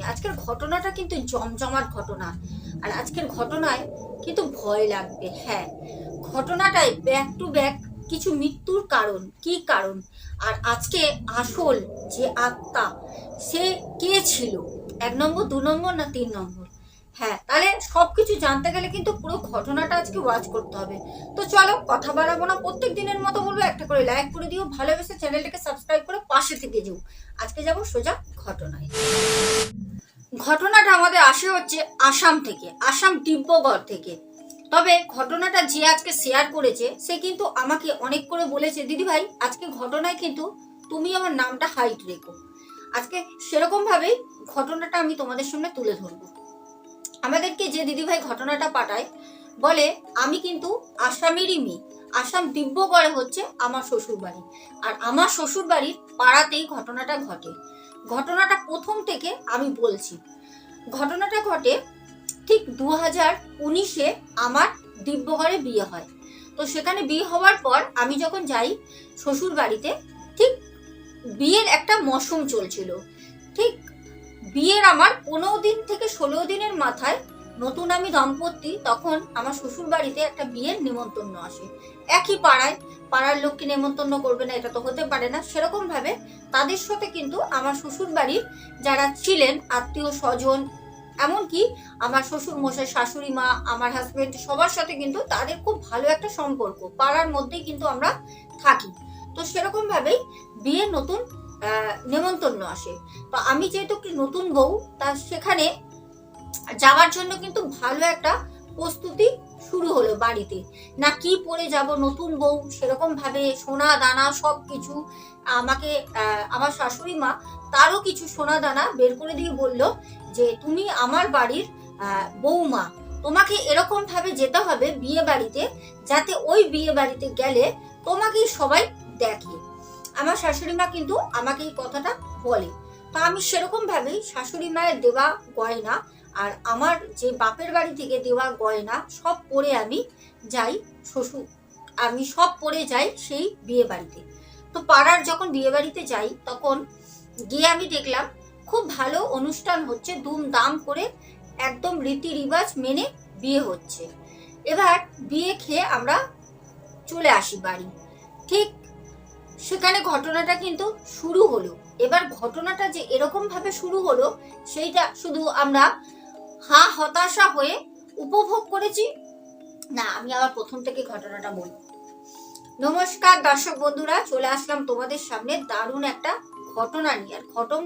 নিয়ে আজকের ঘটনাটা কিন্তু জমজমাট ঘটনা। আর আজকের ঘটনায় কিন্তু ভয় লাগবে। হ্যাঁ ঘটনাটায় ব্যাক টু ব্যাক কিছু মৃত্যুর কারণ। কি কারণ? আর আজকে আসল যে আত্মা, সে কে ছিল? এক নম্বর, দু নম্বর না তিন নম্বর? হ্যাঁ তাহলে সব কিছু জানতে গেলে কিন্তু পুরো ঘটনাটা আজকে ওয়াচ করতে হবে। তো চলো, কথা বাড়াবো না। প্রত্যেক দিনের মতো বলব একটা করে লাইক করে দিও। ভালোবেসে চ্যানেলটাকে সাবস্ক্রাইব করে পাশে থেকে যেও। আজকে যাব সোজা ঘটনায়। ঘটনাটা আমাদের আসে হচ্ছে আসাম থেকে, আসাম দিব্যগড় থেকে। তবে ঘটনাটা যে আজকে শেয়ার করেছে, সে কিন্তু আমাকে অনেক করে বলেছে, দিদি ভাই, আজকে ঘটনায় কিন্তু তুমি আমার নামটা হাইট রেখো। আজকে সেরকম ভাবেই ঘটনাটা আমি তোমাদের সামনে তুলে ধরবো। আমাদেরকে যে দিদিভাই ঘটনাটা পাঠায়, বলে, আমি কিন্তু আসামেরই মেয়ে। আসাম দিব্যগড়ে হচ্ছে আমার শ্বশুর বাড়ি আর আমার শ্বশুর বাড়ির পাড়াতেই ঘটনাটা ঘটে। ঘটনাটা প্রথম থেকে আমি বলছি। ঘটনাটা ঘটে ঠিক দু হাজার উনিশে আমার দিব্যগড়ে বিয়ে হয়। তো সেখানে বিয়ে হওয়ার পর আমি যখন যাই শ্বশুর বাড়িতে, ঠিক বিয়ের একটা মৌসুম চলছিল। ঠিক বিয়ের আমার পনেরো দিন থেকে ষোলো দিনের মাথায় নতুন আমি দম্পতি, তখন আমার শ্বশুর বাড়িতে একটা বিয়ের নিমন্ত্রণ আসে। একই পাড়ায়, পাড়ার লোককে নেমন্তন্ন করবে না, এটা তো হতে পারে না। সেরকম ভাবে তাদের সাথে কিন্তু আমার শ্বশুর বাড়ির যারা ছিলেন, আত্মীয় স্বজন, এমনকি আমার শ্বশুর মশাই শাশুড়ি মা, আমার হাজবেন্ড সবার সাথে কিন্তু তাদের খুব ভালো একটা সম্পর্ক। পাড়ার মধ্যেই কিন্তু আমরা থাকি। তো সেরকম ভাবেই বিয়ের নতুন নেমন্তন্ন আসে। তো আমি যেহেতু নতুন বউ, তা সেখানে যাওয়ার জন্য কিন্তু ভালো একটা প্রস্তুতি শুরু হলো বাড়িতে। না কি পরে যাব, নতুন বউ, সেরকম ভাবে সোনা দানা সব কিছু আমাকে আমার শাশুড়ি মা তারও কিছু সোনা দানা বের করে দিয়ে বলল যে, তুমি আমার বাড়ির বৌমা তোমাকে এরকম ভাবে যেতে হবে বিয়ে বাড়িতে, যাতে ওই বিয়ে বাড়িতে গেলে তোমাকেই সবাই দেখে। আমার শাশুড়ি মা কিন্তু আমাকে এই কথাটা বলে। তা আমি সেরকম ভাবেই শাশুড়ি মায়ের দেওয়া গয়না আর আমার যে বাপের বাড়ি থেকে দেওয়া গয়না সব পরে আমি যাই শ্বশুর, আমি সব পরে যাই সেই বিয়ে বাড়িতে। তো পাড়ার যখন বিয়ে বাড়িতে যাই, তখন গিয়ে আমি দেখলাম খুব ভালো অনুষ্ঠান হচ্ছে দুমদাম করে একদম রীতি রিবাজ মেনে বিয়ে হচ্ছে। এবার বিয়ে খেয়ে আমরা চলে আসি বাড়ি। ঠিক সেখানে ঘটনাটা কিন্তু শুরু হলো। এবার ঘটনাটা যে এরকম ভাবে শুরু হলো, সেইটা শুধু আমরা হা হতাশা হয়ে উপভোগ করেছি। না, আমি আবার প্রথম থেকে ঘটনাটা বলি। নমস্কার দর্শক বন্ধুরা, চলে আসলাম তোমাদের সামনে দারুণ একটা ঘটনা নিয়ে। আর ঘটন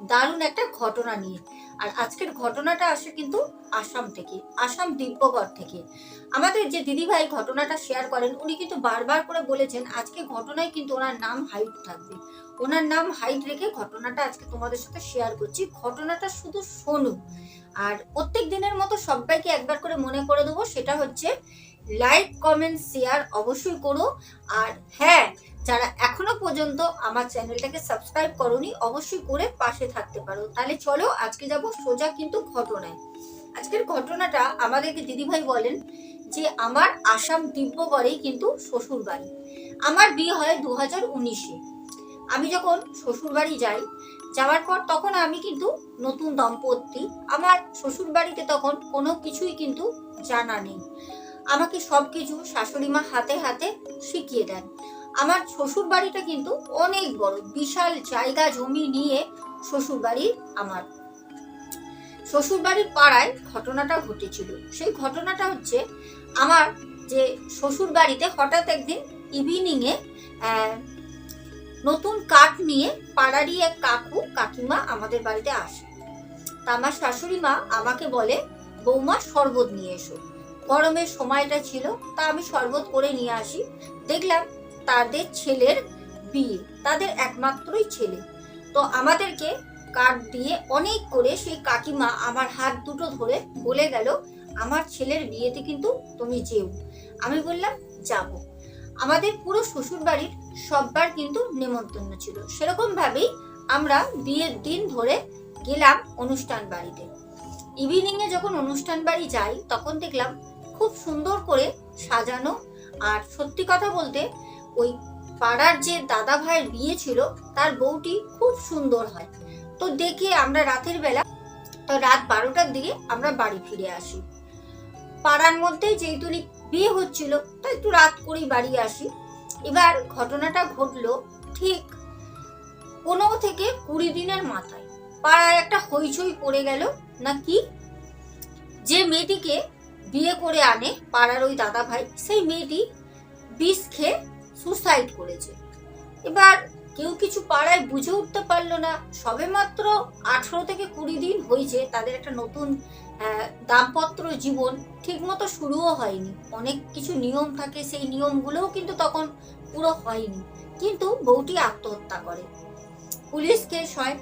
দারুণ একটা ঘটনা নিয়ে। আর আজকের ঘটনাটা আসে কিন্তু আসাম থেকে, আসাম দিব্যগড় থেকে। আমাদের যে দিদিভাই ঘটনাটা শেয়ার করেন, উনি কিন্তু বারবার করে বলেছেন, আজকে ঘটনায় কিন্তু ওনার নাম হাইট থাকবে। ওনার নাম হাইট রেখে ঘটনাটা আজকে তোমাদের সাথে শেয়ার করছি। ঘটনাটা শুধু শোনো। আর প্রত্যেক দিনের মতো সবাইকে একবার করে মনে করে দেবো, সেটা হচ্ছে লাইক কমেন্ট শেয়ার অবশ্যই করো। আর হ্যাঁ যারা এখনও পর্যন্ত আমার চ্যানেলটাকে সাবস্ক্রাইব করনি, অবশ্যই করে পাশে থাকতে পারো। তাহলে চলো আজকে যাব সোজা কিন্তু ঘটনায়। আজকের ঘটনাটা আমাদেরকে দিদিভাই বলেন যে আমার আসাম দিব্যগড়েই কিন্তু শ্বশুর বাড়ি আমার বিয়ে হয় দু হাজার উনিশে। আমি যখন শ্বশুর বাড়ি যাই, যাওয়ার পর তখন আমি কিন্তু নতুন দম্পতি। আমার শ্বশুর বাড়িতে তখন কোনো কিছুই কিন্তু জানা নেই। আমাকে সব কিছু শাশুড়ি মা হাতে হাতে শিখিয়ে দেন। আমার শ্বশুর বাড়িটা কিন্তু অনেক বড়, বিশাল জায়গা জমি নিয়ে শ্বশুর বাড়ি আমার। শ্বশুর বাড়ির পাড়ায় ঘটনাটা ঘটেছিল। সেই ঘটনাটা হচ্ছে আমার যে শ্বশুর বাড়িতে হঠাৎ একদিন ইভিনিংয়ে নতুন কাঠ নিয়ে পাড়ারই এক কাকু, কাকিমা আমাদের বাড়িতে আসে। তা আমার শাশুড়ি মা আমাকে বলে, বৌমা, শরবত নিয়ে এসো। গরমের সময়টা ছিল, তা আমি শরবত করে নিয়ে আসি। দেখলাম তাদের ছেলের বিয়ে, তাদের একমাত্রই ছেলে। তো আমাদেরকে কাঠ দিয়ে অনেক করে সেই কাকিমা আমার হাত দুটো ধরে বলে গেল, আমার ছেলের বিয়েতে কিন্তু তুমি যেও। আমি বললাম, যাব। আমাদের পুরো শ্বশুর বাড়ির সববার কিন্তু নেমন্তন্ন ছিল। সেরকম ভাবেই আমরা বিয়ের দিন ধরে গেলাম অনুষ্ঠান বাড়িতে। ইভিনিং এ যখন অনুষ্ঠান বাড়ি যাই, তখন দেখলাম খুব সুন্দর করে সাজানো আর সত্যি কথা বলতে ওই পাড়ার যে দাদা ভাইয়ের বিয়ে ছিল, তার বউটি খুব সুন্দর হয়। তো দেখে আমরা রাতের বেলা তো রাত বারোটার দিকে আমরা বাড়ি ফিরে আসি। পাড়ার মধ্যে যেহেতু বিয়ে হচ্ছিল তো একটু রাত করেই বাড়ি আসি। এবার ঘটনাটা ঘটলো ঠিক পনেরো থেকে কুড়ি দিনের মাথায়। পাড়ায় একটা হইচই পড়ে গেল না কি যে মেয়েটিকে বিয়ে করে আনে পাড়ার ওই দাদা ভাই সেই মেয়েটি বিষ খেয়ে সুসাইড করেছে। এবার কেউ কিছু পাড়ায় বুঝে উঠতে পারল না। সবে মাত্র আঠেরো থেকে কুড়ি দিন হয়েছে তাদের একটা নতুন আহ, দাম্পত্য জীবন ঠিকমতো শুরুও হয়নি। অনেক কিছু নিয়ম থাকে সেই নিয়মগুলোও কিন্তু তখন পুরো হয়নি। কিন্তু বউটি আত্মহত্যা করে। পুলিশ কেস হয়।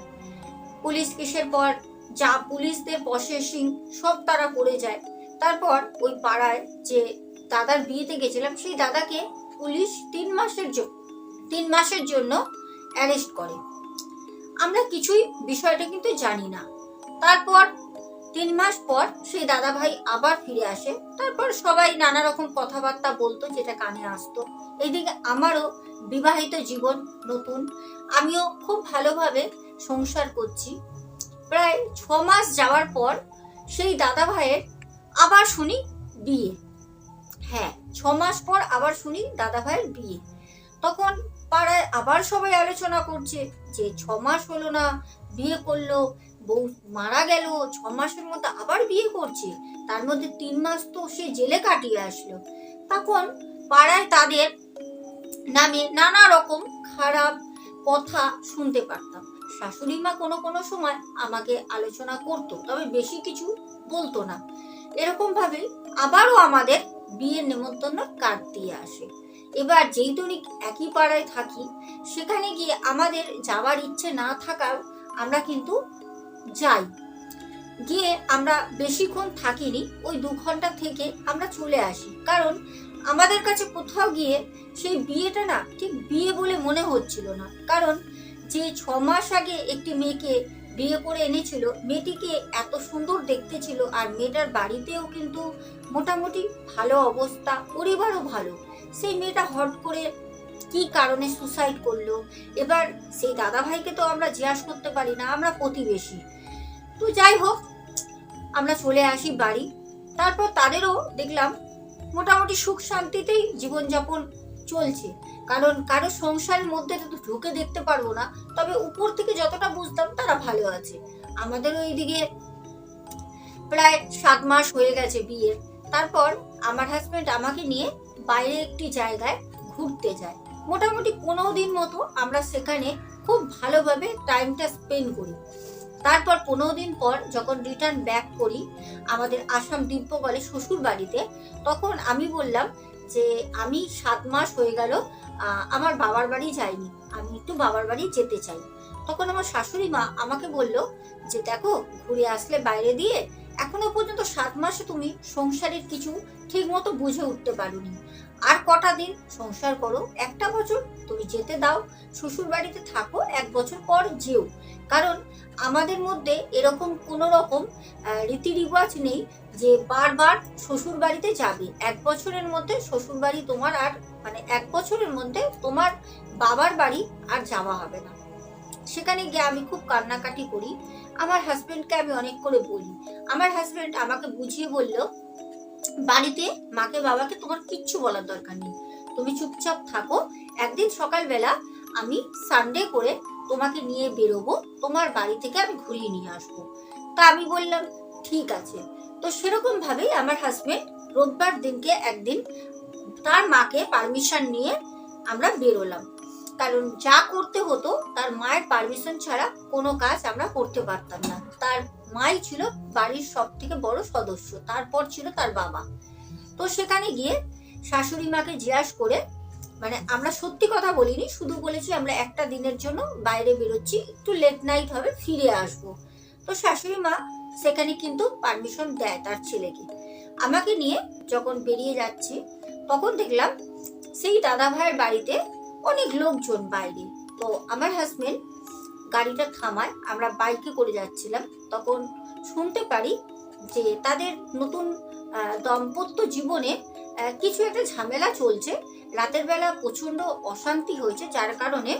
পুলিশ কেসের পর যা পুলিশদের প্রসেসিং সব তারা করে যায়। তারপর ওই পাড়ায় যে দাদার বিয়েতে গেছিলাম সেই দাদাকে পুলিশ তিন মাসের জন্য, তিন মাসের জন্য অ্যারেস্ট করে। আমরা কিছুই বিষয়টা কিন্তু জানি না। তারপর তিন মাস পর সেই দাদা ভাই আবার ফিরে আসে। তারপর সবাই নানা রকম কথাবার্তা বলতো, যেটা কানে আসতো। এইদিকে আমারও বিবাহিত জীবন নতুন। আমিও খুব ভালোভাবে সংসার করছি। প্রায় ছ মাস যাওয়ার পর সেই দাদা ভাইয়ের আবার শুনি বিয়ে। হ্যাঁ ছ মাস পর আবার শুনি দাদা ভাইয়ের বিয়ে। তখন পাড়ায় আবার সবাই আলোচনা করছে যে ছ মাস হলো না, বিয়ে করল, বউ মারা গেল ছ মাসের মধ্যে আবার বিয়ে করছে, তার মধ্যে তিন মাস তো সে জেলে কাটিয়ে আসলো। তখন পাড়ায় তাদের নামে নানা রকম খারাপ কথা শুনতে পারতাম। শাশুড়ি মা কোনো কোনো সময় আমাকে আলোচনা করতো, তবে বেশি কিছু বলতো না। এরকম ভাবে আবারও আমাদের বিয়ের নেমন্তন্ন কার্ড দিয়ে আসে। এবার যেহেতু নি একই পাড়ায় থাকি, সেখানে গিয়ে আমাদের যাওয়ার ইচ্ছে না থাকাও আমরা কিন্তু যাই। গিয়ে আমরা বেশিক্ষণ থাকিনি, ওই দু ঘণ্টা থেকে আমরা চলে আসি। কারণ আমাদের কাছে কোথাও গিয়ে সেই বিয়েটা না ঠিক বিয়ে বলে মনে হচ্ছিল না। কারণ যে ছ মাস আগে একটি মেয়েকে বিয়ে করে এনেছিল। মেয়েটিকে এত সুন্দর দেখতে ছিল আর মেয়েটার বাড়িতেও কিন্তু মোটামুটি ভালো অবস্থা, পরিবারও ভালো। সেই মেয়েটা হট করে কি কারণে সুসাইড করল? এবার সেই দাদা ভাইকে তো আমরা জিজ্ঞাসা করতে পারি না, আমরা প্রতিবেশী। তো যাই হোক, আমরা চলে আসি বাড়ি। তারপর তাদেরও দেখলাম মোটামুটি সুখ শান্তিতেই জীবনযাপন চলছে। কারণ কারও সংসারের মধ্যে তো ঢুকে দেখতে পারব না, তবে উপর থেকে যতটা বুঝতাম তারা ভালো আছে। আমাদেরও এইদিকে প্রায় সাত মাস হয়ে গেছে বিয়ের। তারপর আমার হাজব্যান্ড আমাকে নিয়ে বাইরে একটি জায়গায় ঘুরতে যায়। মোটামুটি পনেরো দিন মতো আমরা সেখানে খুব ভালোভাবে টাইমটা স্পেন্ড করি। তারপর পনেরো দিন পর যখন রিটার্ন ব্যাক করি আমাদের আসাম দিব্যগলে শ্বশুর বাড়িতে তখন আমি বললাম যে, আমি সাত মাস হয়ে গেল আমার বাবার বাড়ি যাইনি আমি একটু বাবার বাড়ি যেতে চাই। তখন আমার শাশুড়ি মা আমাকে বলল যে, দেখো, ঘুরে আসলে বাইরে দিয়ে এখনও পর্যন্ত সাত মাসে তুমি সংসারের কিছু ঠিক মতো বুঝে উঠতে পারোনি। আর কটা দিন সংসার করো? একটা বছর তুমি যেতে দাও, শ্বশুর বাড়িতে থাকো, এক বছর পর যেও। কারণ আমাদের মধ্যে এরকম কোনো রকম রীতি রিবাজ নেই যে বারবার শ্বশুর বাড়িতে যাবে। এক বছরের মধ্যে শ্বশুর বাড়ি তোমার আর মানে এক বছরের মধ্যে তোমার বাবার বাড়ি আর যাওয়া হবে না। সেখানে গিয়ে আমি খুব কান্নাকাটি করি। আমার হাজব্যান্ডকে আমি অনেক করে বলি। আমার হাজব্যান্ড আমাকে বুঝিয়ে বলল, বাড়িতে মাকে বাবাকে তোমার কিচ্ছু বলার দরকার নেই। তুমি চুপচাপ থাকো। একদিন সকালবেলা আমি সানডে করে তোমাকে নিয়ে বেরোবো। তোমার বাড়ি থেকে আমি ঘুরিয়ে নিয়ে আসব। তা আমি বললাম, ঠিক আছে। তো সেরকম ভাবেই আমার হাজব্যান্ড রোববার দিনকে একদিন তার মাকে পারমিশন নিয়ে আমরা বেরোলাম। কারণ যা করতে হতো, তার মায়ের পারমিশন ছাড়া কোনো কাজ আমরা করতে পারতাম না। তার মাই ছিল বাড়ির সব থেকে বড় সদস্য, তারপর ছিল তার বাবা। তো সেখানে গিয়ে শাশুড়ি মাকে জিজ্ঞাসা করে মানে আমরা সত্যি কথা বলিনি, শুধু বলেছি আমরা একটা দিনের জন্য বাইরে বেরোচ্ছি, একটু লেট নাইট হবে, ফিরে আসব। তো শাশুড়ি মা সেখানে কিন্তু পারমিশন দেয় তার ছেলেকে। আমাকে নিয়ে যখন বেরিয়ে যাচ্ছি, তখন দেখলাম সেই দাদা ভাইয়ের বাড়িতে অনেক লোকজন বাইরে। তো আমার হাজব্যান্ড গাড়িটা থামায়, আমরা বাইকে করে যাচ্ছিলাম। তখন শুনতে পারি যে তাদের নতুন দম্পত্য জীবনে কিছু একটা ঝামেলা চলছে। রাতের বেলা প্রচণ্ড অশান্তি হয়েছে, যার কারণে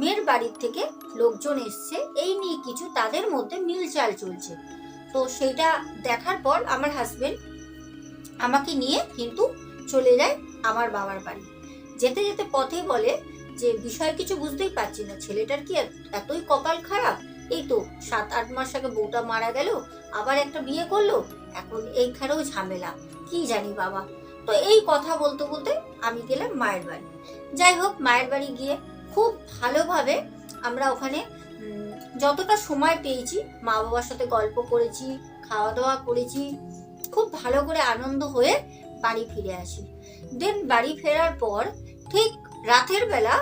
মেয়ের বাড়ির থেকে লোকজন এসছে। এই নিয়ে কিছু তাদের মধ্যে মিলচাল চলছে। তো সেইটা দেখার পর আমার হাজবেন্ড আমাকে নিয়ে কিন্তু চলে যায় আমার বাবার বাড়ি। যেতে যেতে পথে বলে যে, বিষয় কিছু বুঝতেই পারছি না। ছেলেটার কি এতই কপাল খারাপ? এই তো সাত আট মাস আগে বউটা মারা গেল, আবার একটা বিয়ে করল, এখন এইখানেও ঝামেলা। কি জানি বাবা। তো এই কথা বলতে বলতে আমি গেলাম মায়ের বাড়ি। যাই হোক, মায়ের বাড়ি গিয়ে খুব ভালোভাবে আমরা ওখানে যতটা সময় পেয়েছি মা বাবার সাথে গল্প করেছি খাওয়া দাওয়া করেছি, খুব ভালো করে আনন্দ হয়ে বাড়ি ফিরে আসি। দেন বাড়ি ফেরার পর ঠিক রাতের বেলা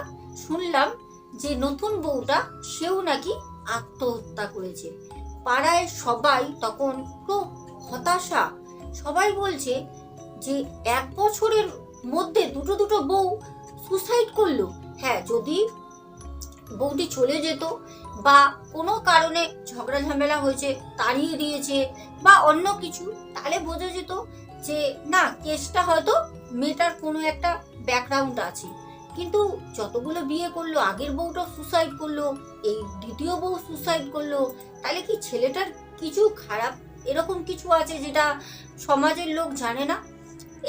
শুনলাম যে নতুন বউটা সেও নাকি আত্মহত্যা করেছে। পাড়ায় সবাই তখন খুব হতাশা। সবাই বলছে যে এক বছরের মধ্যে দুটো দুটো বউ সুসাইড করল। হ্যাঁ যদি বউটি চলে যেত বা কোনো কারণে ঝগড়া ঝামেলা হয়েছে, তাড়িয়ে দিয়েছে বা অন্য কিছু, তাহলে বোঝা যেত যে, না, কেসটা হয়তো মেয়েটার কোনো একটা ব্যাকগ্রাউন্ড আছে। কিন্তু যতগুলো বিয়ে করল, আগের বউটা সুসাইড করল, এই দ্বিতীয় বউ সুসাইড করল, তাহলে কি ছেলেটার কিছু খারাপ এরকম কিছু আছে যেটা সমাজের লোক জানে না?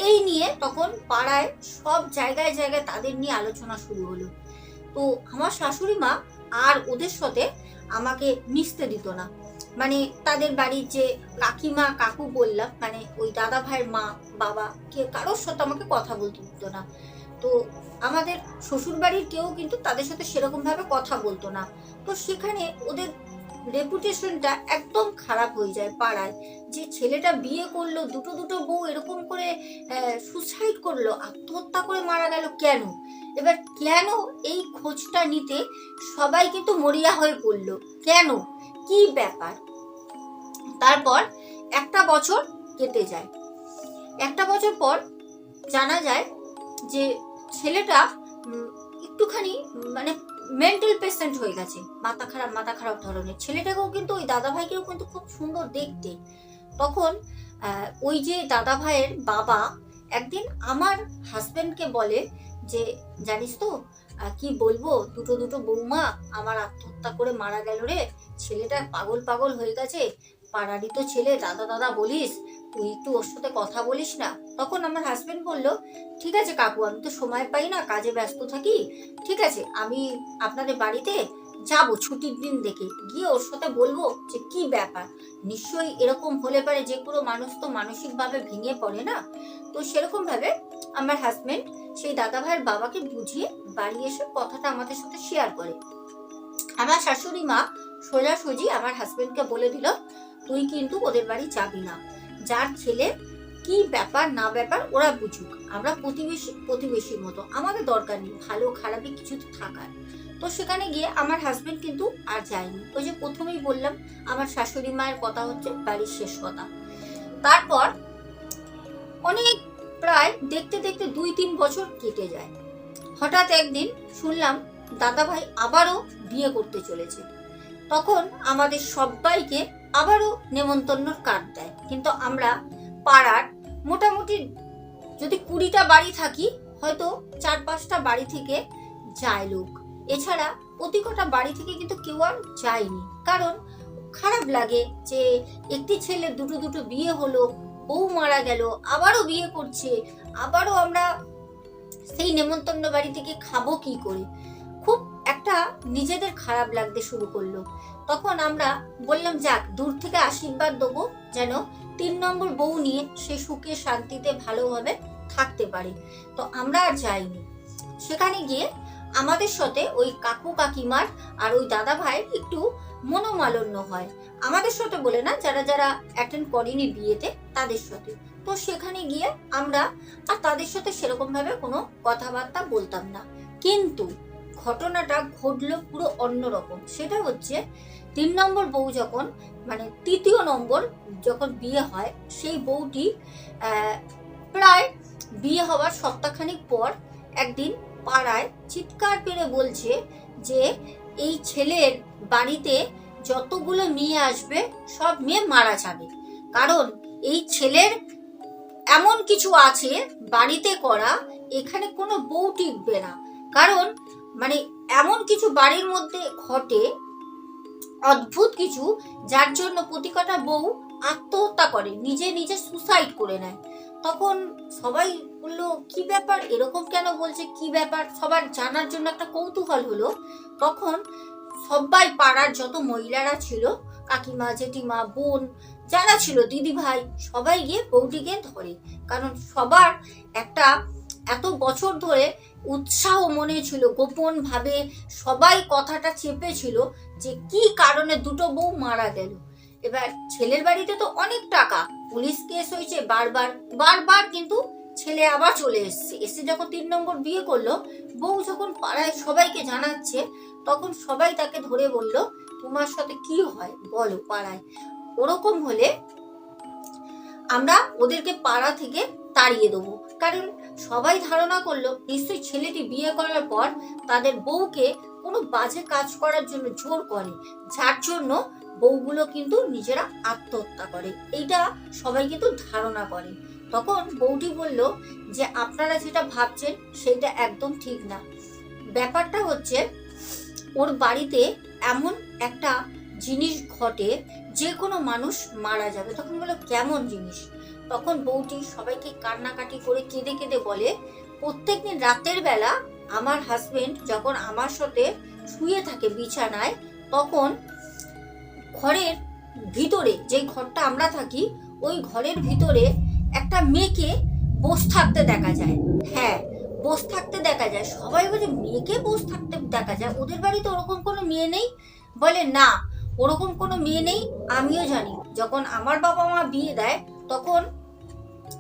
এই নিয়ে তখন পাড়ায় সব জায়গায় জায়গায় তাদের নিয়ে আলোচনা শুরু হলো। তো আমার শাশুড়ি মা আর ওদের সাথে আমাকে মিশতে দিত না। মানে তাদের বাড়ির যে কাকিমা কাকু বললাম মানে ওই দাদা ভাইয়ের মা, বাবা কে কারোর সাথে আমাকে কথা বলতে দিত না। তো আমাদের শ্বশুর বাড়ির কেউ কিন্তু তাদের সাথে সেরকম ভাবে কথা বলতো না। তো সেখানে ওদের রেপুটেশনটা একদম খারাপ হয়ে যায় পাড়ায়। যে ছেলেটা বিয়ে করল, দুটো দুটো বউ এরকম করে সুসাইড করল, আত্মহত্যা করে মারা গেল কেন? এবার কেন এই খোঁজটা নিতে সবাই কিন্তু মরিয়া হয়ে পড়ল? কেন? কি ব্যাপার? তারপর একটা বছর কেটে যায়। একটা বছর পর জানা যায় যে ছেলেটা একটুখানি মানে মেন্টাল পেশেন্ট হয়ে গেছে, মাথা খারাপ মাথা খারাপ ধরনের। ছেলেটাকেও কিন্তু, ওই দাদা ভাইকেও কিন্তু খুব সুন্দর দেখতে। তখন ওই যে দাদা ভাইয়ের বাবা একদিন আমার হাজব্যান্ডকে বলে যে, জানিস তো কি বলব? দুটো দুটো বৌমা আমার আত্মহত্যা করে মারা গেল রে। ছেলেটা পাগল পাগল হয়ে গেছে। পাড়ারই তো ছেলে, দাদা দাদা বলিস। তুই একটু ওর সাথে কথা বলিস না। তখন আমার হাজবেন্ড বলল, ঠিক আছে কাকু, আমি তো সময় পাই না, কাজে ব্যস্ত থাকি। ঠিক আছে, আমি আপনাদের বাড়িতে যাব ছুটির দিন দেখে। গিয়ে ওর সাথে বলব যে, কি ব্যাপার? নিশ্চয়ই এরকম হলে পারে যে কোনো মানুষ তো মানসিকভাবে ভেঙে পড়ে না? তো সেরকম ভাবে আমার হাজবেন্ড সেই দাদা ভাইয়ের বাবাকে বুঝিয়ে বাড়ি এসে কথাটা আমাদের সাথে শেয়ার করে। আমার শাশুড়ি মা সোজাসুজি আমার হাজবেন্ডকে বলে দিল, তুই কিন্তু ওদের বাড়ি যাবি না। যার ছেলে কি ব্যাপার না ব্যাপার ওরা বুঝুক। আমরা প্রতিবেশী, প্রতিবেশীর মতো। আমাদের দরকার নেই। ভালো খারাপই কিছুতে থাকার। তো সেখানে গিয়ে আমার হাজবেন্ড কিন্তু আর যায়নি। ওই যে প্রথমেই বললাম, আমার শাশুড়ি মায়ের কথা হচ্ছে বাড়ির শেষ কথা। তারপর অনেক প্রায় দেখতে দেখতে দুই তিন বছর কেটে যায়। হঠাৎ একদিন শুনলাম দাদা ভাই আবারও বিয়ে করতে চলেছে। তখন আমাদের সবাইকে আবারও নেমন্তন্নর কার্ড দেয়। কিন্তু আমরা পাড়ার মোটামুটি যদি কুড়িটা বাড়ি থাকি, হয়তো চার পাঁচটা বাড়ি থেকে যায় লোক। এছাড়া প্রতি কটা বাড়ি থেকে কিন্তু কেউ আর যায়নি। কারণ খারাপ লাগে যে একটি ছেলে দুটো দুটো বিয়ে হলো, বউ মারা গেল, আবারও বিয়ে করছে, আবারও আমরা সেই নেমন্তন্ন বাড়ি থেকে খাব কি করে? খুব একটা নিজেদের খারাপ লাগতে শুরু করল। তখন আমরা বললাম, যাক, দূর থেকে আশীর্বাদ দেবো যেন তিন নম্বর বউ নিয়ে সে সুখে শান্তিতে ভালোভাবে থাকতে পারে। তো আমরা আর যাইনি। সেখানে গিয়ে আমাদের সাথে ওই কাকু কাকিমার আর ওই দাদা ভাইয়ের একটু মনোমালন্য হয়। আমাদের সাথে বলে না, যারা যারা অ্যাটেন্ড করেনি বিয়েতে, তাদের সাথে। তো সেখানে গিয়ে আমরা আর তাদের সাথে সেরকম ভাবে কোনো কথাবার্তা বলতাম না। কিন্তু ঘটনাটা ঘটলো পুরো অন্যরকম সেটা হচ্ছে তিন নম্বর বউ যখন মানে তৃতীয় নম্বর যখন বিয়ে হয়, সেই বউটি প্রায় বিয়ে হওয়ার সপ্তাহখানিক পর একদিন পাড়ায় চিৎকার করে বলছে যে, এই ছেলের বাড়িতে যতগুলো মেয়ে আসবে, সব মেয়ে মারা যাবে। কারণ এই ছেলের এমন কিছু আছে বাড়িতে করা, এখানে কোনো বউ টিকবে না। কারণ মানে এমন কিছু বাড়ির মধ্যে ঘটে, অদ্ভুত কিছু, যার জন্য প্রতিকটা বউ আত্মহত্যা করে, নিজে নিজে সুসাইড করে নেয়। তখন সবাই বলল, কি ব্যাপার? এরকম কেন বলছে? কি ব্যাপার? সবার জানার জন্য একটা কৌতূহল হলো। তখন সবাই পাড়ার যত মহিলারা ছিল, কাকিমা, জেঠিমা, বোন, যারা ছিল দিদি ভাই সবাই গিয়ে বউটিকে ধরে। কারণ সবার একটা এত বছর ধরে উৎসাহ মনে ছিল গোপন ভাবে সবাই কথাটা চেপেছিল যে কি কারণে দুটো বউ মারা গেল। এবার ছেলের বাড়িতে তো অনেক টাকা, পুলিশ কেস হয়েছে বারবার বারবার কিন্তু ছেলে আবার চলে এসছে। এসে যখন তিন নম্বর বিয়ে করল, বউ যখন পাড়ায় সবাইকে জানাচ্ছে, তখন সবাই তাকে ধরে বলল, তোমার সাথে কি হয়? বলো পাড়ায়। ওরকম হলে আমরা ওদেরকে পাড়া থেকে তাড়িয়ে দেবো। কারণ সবাই ধারণা করল, নিশ্চয়ই ছেলেটি বিয়ে করার পর তাদের বউকে কোনো বাজে কাজ করার জন্য জোর করে। যার জন্য বউগুলো কিন্তু নিজেরা আত্মহত্যা করে। এইটা সবাই কিন্তু ধারণা করে। তখন বউটি বলল যে আপনারা যেটা ভাবছেন সেটা একদম ঠিক না। ব্যাপারটা হচ্ছে ওর বাড়িতে এমন একটা জিনিস ঘটে, যে কোনো মানুষ মারা যাবে। তখন বলল কেমন জিনিস? তখন বউটি সবাইকে কান্নাকাটি করে কেঁদে কেঁদে বলে, প্রত্যেকদিন রাতের বেলা আমার হাজবেন্ড যখন আমার সাথে শুয়ে থাকে বিছানায়, তখন ঘরের ভিতরে, যে ঘরটা আমরা থাকি, ওই ঘরের ভিতরে একটা মেয়েকে বস থাকতে দেখা যায়। হ্যাঁ বস থাকতে দেখা যায়। সবাই বলে মেয়েকে বস থাকতে দেখা যায়? ওদের বাড়িতে ওরকম কোনো মেয়ে নেই? বলে, না, ওরকম কোনো মেয়ে নেই, আমিও জানি। যখন আমার বাবা মা বিয়ে দেয়, তখন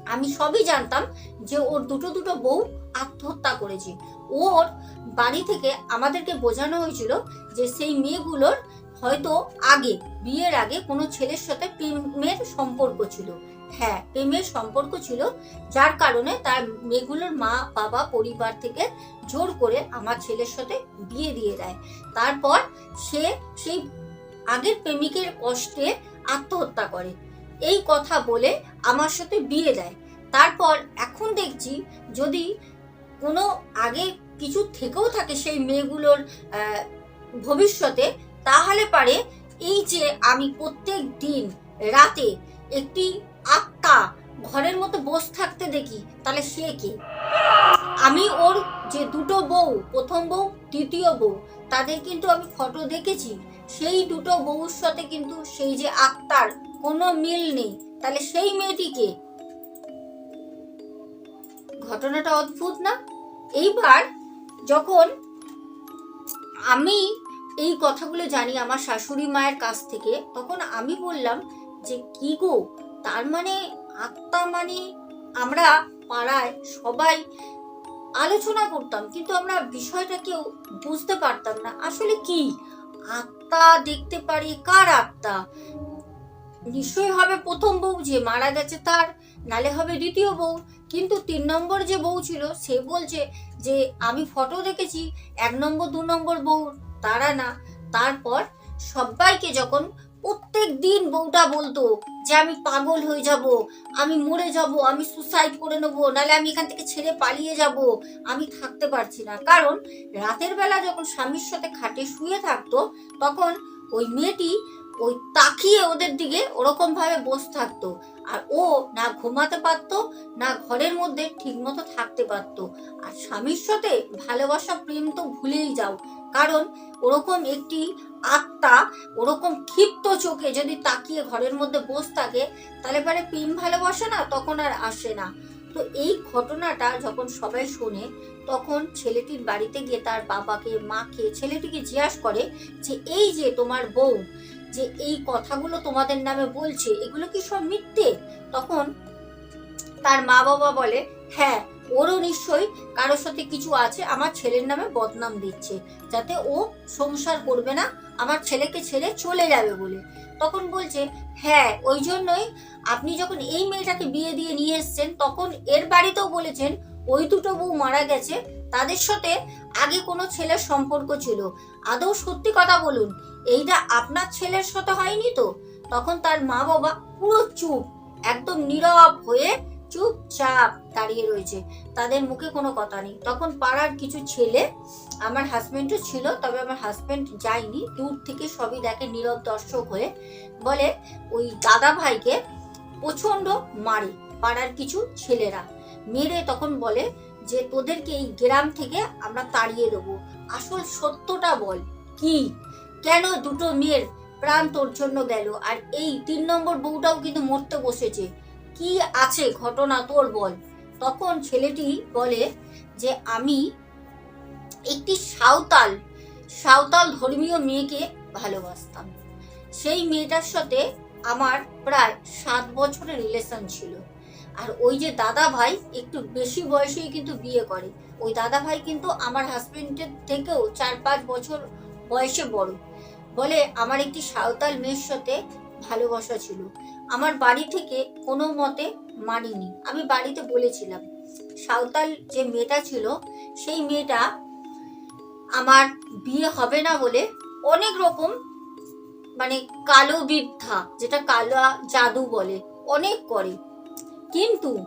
আমি সবই জানতাম যে ওর দুটো দুটো বউ আত্মহত্যা করেছে। ওর বাড়ি থেকে আমাদেরকে বোঝানো হয়েছিল যে সেই মেয়েগুলোর হয়তো আগে, বিয়ের আগে কোনো ছেলের সাথে প্রেমের সম্পর্ক ছিল। হ্যাঁ প্রেমের সম্পর্ক ছিল, যার কারণে তার মেয়েগুলোর মা, বাবা, পরিবার থেকে জোর করে আমার ছেলের সাথে বিয়ে দিয়ে দেয়। তারপর সে সেই আগের প্রেমিকের কষ্টে আত্মহত্যা করে। এই কথা বলে আমার সাথে বিয়ে দেয়। তারপর এখন দেখছি যদি কোনো আগে কিছু থেকেও থাকে সেই মেয়েগুলোর ভবিষ্যতে তাহলে পারে এই যে আমি প্রত্যেক দিন রাতে একটি আত্মা ঘরের মতো বসে থাকতে দেখি, তাহলে সে কে? আমি ওর যে দুটো বউ, প্রথম বউ, দ্বিতীয় বউ, তাদের কিন্তু আমি ফটো দেখেছি। সেই দুটো বউর সাথে কিন্তু সেই যে আত্মার কোনো মিল নেই, তাহলে সেই মেয়েটিকে ঘটনাটা অদ্ভুত না? এইবার যখন আমি এই কথাগুলো জানি আমার শাশুড়ি মায়ের কাছ থেকে। তখন আমি বললাম যে, কি গো? তার মানে আত্মা মানে আমরা পাড়ায় সবাই আলোচনা করতাম, কিন্তু আমরা বিষয়টা কেউ বুঝতে পারতাম না। আসলে কি? আত্মা দেখতে পারি কার আত্মা? নিশ্চয়ই হবে প্রথম বউ যে মারা গেছে তার, নালে হবে দ্বিতীয় বউ। কিন্তু তিন নম্বর যে বউ ছিল, সে বলছে যে, আমি ফটো দেখেছি, এক নম্বর, দু নম্বর বউ। তারা না। তারপর সবাইকে যখন প্রত্যেক দিন বউটা বলতো যে, আমি পাগল হয়ে যাব, আমি মরে যাব, আমি সুসাইড করে নেব নালে আমি এখান থেকে ছেড়ে পালিয়ে যাব। আমি থাকতে পারছি না। কারণ রাতের বেলা যখন স্বামীর সাথে খাটে শুয়ে থাকতো, তখন ওই মেয়েটি ওই তাকিয়ে ওদের দিকে ওরকম ভাবে বসে থাকতো। আর ও না ঘুমাতে পারতো, না ঘরের মধ্যে ঠিকমতো থাকতে পারতো। আর স্বামীর সাথে ভালোবাসা, প্রেম তো ভুলেই যাও। কারণ ওরকম একটি আত্মা ওরকম ক্ষিপ্ত চোখে যদি তাকিয়ে ঘরের মধ্যে বসে থাকে, তাহলে পরে প্রেম ভালোবাসা না, তখন আর আসে না। তো এই ঘটনাটা যখন সবাই শোনে, তখন ছেলেটির বাড়িতে গিয়ে তার বাবাকে, মাকে, ছেলেটিকে জিজ্ঞাসা করে যে, এই যে তোমার বউ, যে এই কথাগুলো তোমাদের নামে বলছে, এগুলো কি সব মিথ্যে? তখন তার মা বাবা বলে হ্যাঁ ওরও নিশ্চয়ই কারোর সাথে কিছু আছে, আমার ছেলের নামে বদনাম দিচ্ছে, যাতে ও সংসার করবে না, আমার ছেলেকে ছেড়ে চলে যাবে বলে। তখন বলছে হ্যাঁ ওই জন্যই আপনি যখন এই মেয়েটাকে বিয়ে দিয়ে নিয়ে এসছেন, তখন এর বাড়িতেও বলেছেন, ওই দুটো বউ মারা গেছে, তাদের সাথে আগে কোনো ছেলের সম্পর্ক ছিল। আদৌ সত্যি কথা বলুন, এইটা আপনার ছেলের সাথে হয়নি তো? তখন তার মা বাবা পুরো চুপ, একদম নীরব হয়ে চুপচাপ দাঁড়িয়ে রয়েছে। তাদের মুখে কোনো কথা নেই। তখন পাড়ার কিছু ছেলে আমার হাজব্যান্ডও ছিল, তবে আমার হাজব্যান্ড যায়নি। দূর থেকে সবই দেখে নীরব দর্শক হয়ে বলে, ওই দাদা ভাইকে প্রচণ্ড মারে পাড়ার কিছু ছেলেরা। মেরে তখন বলে, যে তোদেরকে এই গ্রাম থেকে আমরা তাড়িয়ে দেবো। আসল সত্যটা বল, কি? কেন দুটো মেয়ের প্রাণ তোর জন্য গেল? আর এই তিন নম্বর বউটাও কিন্তু মরতে বসেছে। কি আছে ঘটনা তোর বল। তখন ছেলেটি বলে যে, আমি একটি সাঁওতাল সাঁওতাল ধর্মীয় মেয়েকে ভালোবাসতাম। সেই মেয়েটার সাথে আমার প্রায় সাত বছরের রিলেশন ছিল। আর ওই যে দাদা ভাই একটু বেশি বয়সেই কিন্তু বিয়ে করে। ওই দাদা ভাই কিন্তু আমার হাজবেন্ডের থেকেও চার পাঁচ বছর বয়সে বড়। বলে, আমার একটি সাঁওতাল মেয়ের সাথে ভালোবাসা ছিল। আমার বাড়ি থেকে কোনো মতে মানিনি আমি বাড়িতে বলেছিলাম, সাঁওতাল যে মেয়েটা ছিল, সেই মেয়েটা আমার বিয়ে হবে না বলে অনেক রকম মানে কালো বিদ্যা যেটা কালো জাদু বলে, অনেক করে। কিন্তু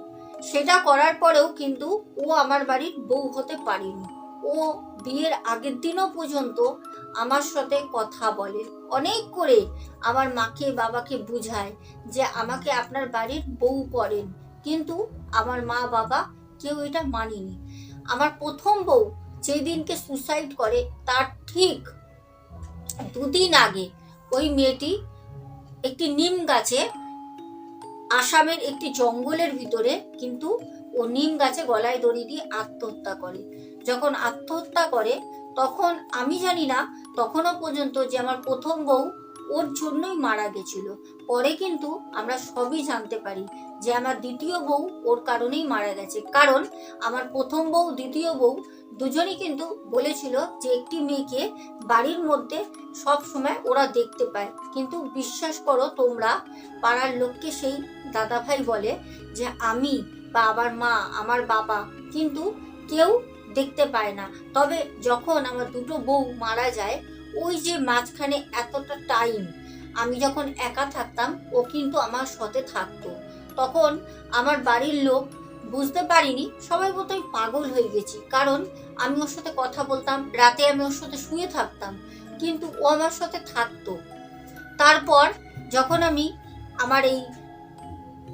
সেটা করার পরেও কিন্তু ও আমার বাড়ির বউ হতে পারেনি। ও বিয়ের আগের দিনও পর্যন্ত আমার সাথে কথা বলে। অনেক করে আমার মাকে, বাবাকে বুঝায় যে আমাকে আপনার বাড়ির বউ করেন। কিন্তু আমার মা, বাবা কেউ এটা মানেনি। আমার প্রথম বউ যেদিনকে সুসাইড করে, তার ঠিক দুদিন আগে ওই মেয়েটি একটি নিম গাছে, আসামের একটি জঙ্গলের ভিতরে কিন্তু ও নিম গাছে গলায় দড়ি দিয়ে আত্মহত্যা করে। যখন আত্মহত্যা করে তখন, আমি জানি না, তখনও পর্যন্ত যে আমার প্রথম বউ ওর জন্যই মারা গেছিল। পরে কিন্তু আমরা সবই জানতে পারি যে আমার দ্বিতীয় বউ ওর কারণেই মারা গেছে। কারণ, আমার প্রথম বউ, দ্বিতীয় বউ দুজনই কিন্তু বলেছিল যে একটি মেয়েকে বাড়ির মধ্যে সব সময় ওরা দেখতে পায়। কিন্তু বিশ্বাস করো তোমরা, পাড়ার লোককে সেই দাদাভাই বলে যে, আমি বা আমার মা, আমার বাবা কিন্তু কেউ দেখতে পায় না। তবে যখন আমার দুটো বউ মারা যায়, ওই যে মাঝখানে এতটা টাইম আমি যখন একা থাকতাম, ও কিন্তু আমার সাথে থাকতো। তখন আমার বাড়ির লোক, বুঝতে পারিনি, সবাই বলতো আমি পাগল হয়ে গেছি। কারণ আমি ওর সাথে কথা বলতাম, রাতে আমি ওর সাথে শুয়ে থাকতাম, কিন্তু ও আমার সাথে থাকতো। তারপর যখন আমি আমার এই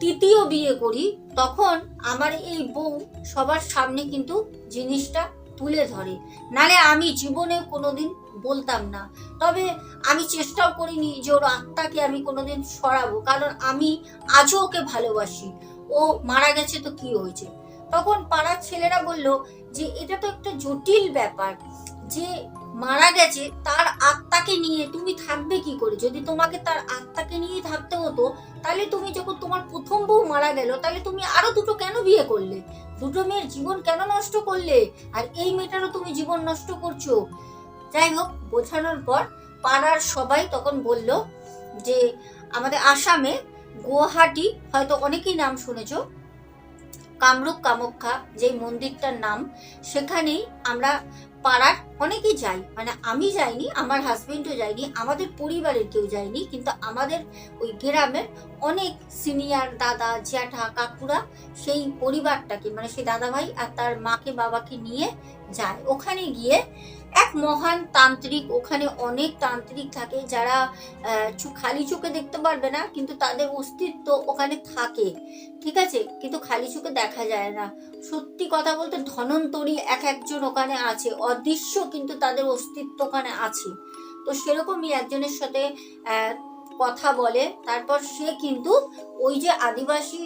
তৃতীয় বিয়ে করি তখন আমার এই বউ সবার সামনে কিন্তু জিনিসটা তুলে ধরে। নালে আমি জীবনে কোনোদিন বলতাম না। তবে আমি চেষ্টাও করিনি যে ওর আত্মাকে আমি কোনোদিন সরাবো, কারণ আমি আজও ওকে ভালোবাসি। ও মারা গেছে তো কি হয়েছে? তখন পাড়ার ছেলেরা বলল যে, এটা তো একটা জটিল ব্যাপার যে মারা গেছে, তার আত্মাকে নিয়ে তুমি থাকবে কি করে? যদি তোমাকে তার আত্মাকে নিয়ে থাকতে হতো, তাহলে তুমি যখন তোমার প্রথম বউ মারা গেল, তাহলে তুমি আরও দুটো কেন বিয়ে করলে? দুটো মেয়ের জীবন কেন নষ্ট করলে? আর এই মেয়েটারও তুমি জীবন নষ্ট করছ। যাই হোক, বোঝানোর পর পাড়ার সবাই তখন বলল যে, আমাদের আসামে গুয়াহাটি, হয়তো অনেকেই নাম শুনেছো, কামরূপ কামাখ্যা যেই মন্দিরটার নাম, সেখানেই আমরা পাড়ার অনেকেই যাই মানে আমি যাইনি, আমার হাজবেন্ডও যায়নি, আমাদের পরিবারের কেউ যায়নি, কিন্তু আমাদের ওই গ্রামের অনেক সিনিয়র দাদা, জ্যাঠা, কাকুরা সেই পরিবারটাকে মানে সেই দাদাভাই আর তার মাকে, বাবাকে নিয়ে যায়। ওখানে গিয়ে এক মহান তান্ত্রিক, ওখানে অনেক তান্ত্রিক থাকে যারা খালি চোখে দেখতে পারবে না, কিন্তু তাদের অস্তিত্ব ওখানে থাকে, ঠিক আছে? কিন্তু খালি চোখে দেখা যায় না। সত্যি কথা বলতে ধনন্তরী এক একজন ওখানে আছে, অদৃশ্য কিন্তু তাদের অস্তিত্ব ওখানে আছে। তো সেরকমই একজনের সাথে কথা বলে, তারপর সে কিন্তু ওই যে আদিবাসী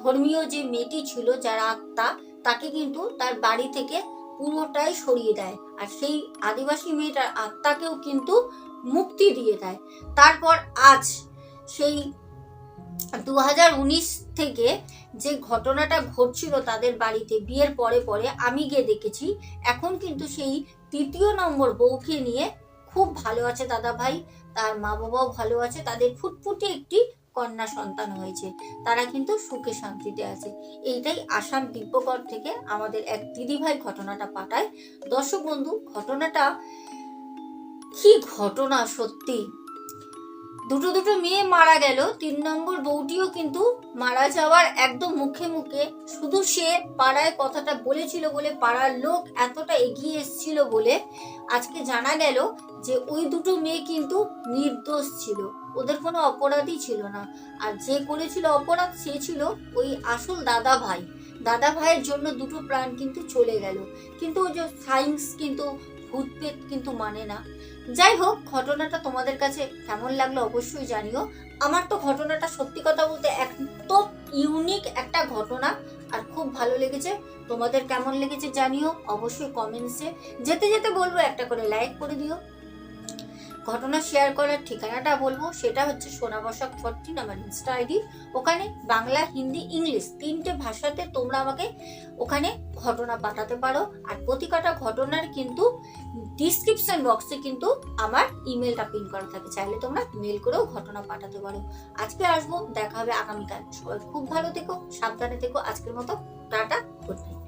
ধর্মীয় যে মেয়েটি ছিল যার আত্মা, তাকে কিন্তু তার বাড়ি থেকে পুরোটাই সরিয়ে দেয়। আর সেই আদিবাসী মেয়েটার আত্মাকেও কিন্তু মুক্তি দিয়ে দেয়। তারপর আজ সেই দুহাজার উনিশ থেকে যে ঘটনাটা ঘটছিল তাদের বাড়িতে, বিয়ের পরে পরে আমি গিয়ে দেখেছি, এখন কিন্তু সেই তৃতীয় নম্বর বউকে নিয়ে খুব ভালো আছে দাদা ভাই তার মা বাবাও ভালো আছে, তাদের ফুটফুটে একটি কন্যা সন্তান হয়েছে, তারা কিন্তু সুখে শান্তিতে আছে। এইটাই আসাম দিব্যগড় থেকে আমাদের এক দিদিভাই ঘটনাটা পাঠায়। দর্শক বন্ধু, ঘটনাটা কি ঘটনা সত্যি? দুটো দুটো মেয়ে মারা গেল, তিন নম্বর বউটিও কিন্তু মারা যাওয়ার একদম মুখে মুখে। শুধু সে পাড়ায় কথাটা বলেছিল বলে পাড়ার লোক এতটা এগিয়ে এসেছিল বলে আজকে জানা গেল যে ওই দুটো মেয়ে কিন্তু নির্দোষ ছিল। ওদের কোনো অপরাধই ছিল না। আর যে করেছিল অপরাধ, সে ছিল ওই আসল দাদা ভাই। দাদা ভাইয়ের জন্য দুটো প্রাণ কিন্তু চলে গেল। কিন্তু ওই যে সায়েন্স কিন্তু ভূতপেত কিন্তু মানে না। যাই হোক, ঘটনাটা তোমাদের কাছে কেমন লাগল অবশ্যই জানিও। আমার তো ঘটনাটা সত্যি কথা বলতে একদম ইউনিক একটা ঘটনা, আর খুব ভালো লেগেছে। তোমাদের কেমন লেগেছে জানিও অবশ্যই কমেন্টসে যেতে যেতে বলব, একটা করে লাইক করে দিও। ঘটনা শেয়ার করার ঠিকানাটা বলব, সেটা হচ্ছে সোনাবসাক ফোরটিন আমার ইনস্টা আইডি ওখানে বাংলা, হিন্দি, ইংলিশ তিনটে ভাষাতে তোমরা আমাকে ওখানে ঘটনা পাঠাতে পারো। আর প্রতিটা ঘটনার কিন্তু ডিসক্রিপশন বক্সে কিন্তু আমার ইমেলটা পিন করা থাকে, চাইলে তোমরা মেল করেও ঘটনা পাঠাতে পারো। আজকে আসব, দেখা হবে আগামীকাল। সবাই খুব ভালো থেকো, সাবধানে থেকো। আজকের মতো টাটা গুড নাইট